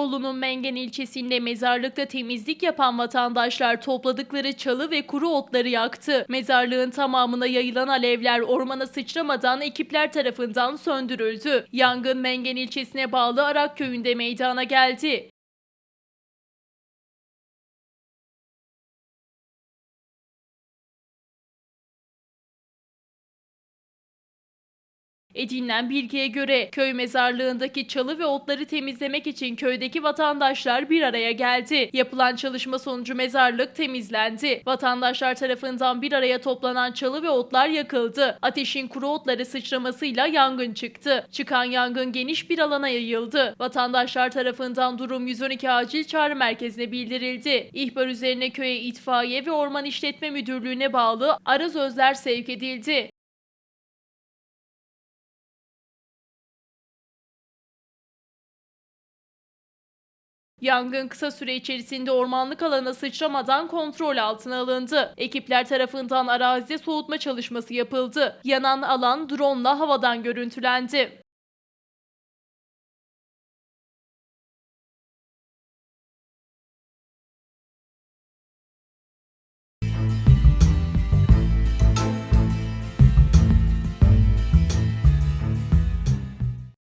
Bolu'nun Mengen ilçesinde mezarlıkta temizlik yapan vatandaşlar topladıkları çalı ve kuru otları yaktı. Mezarlığın tamamına yayılan alevler ormana sıçramadan ekipler tarafından söndürüldü. Yangın Mengen ilçesine bağlı Arak köyünde meydana geldi. Edinilen bilgiye göre köy mezarlığındaki çalı ve otları temizlemek için köydeki vatandaşlar bir araya geldi. Yapılan çalışma sonucu mezarlık temizlendi. Vatandaşlar tarafından bir araya toplanan çalı ve otlar yakıldı. Ateşin kuru otları sıçramasıyla yangın çıktı. Çıkan yangın geniş bir alana yayıldı. Vatandaşlar tarafından durum 112 acil çağrı merkezine bildirildi. İhbar üzerine köye itfaiye ve orman işletme müdürlüğüne bağlı arazözler sevk edildi. Yangın kısa süre içerisinde ormanlık alana sıçramadan kontrol altına alındı. Ekipler tarafından arazide soğutma çalışması yapıldı. Yanan alan drone havadan görüntülendi.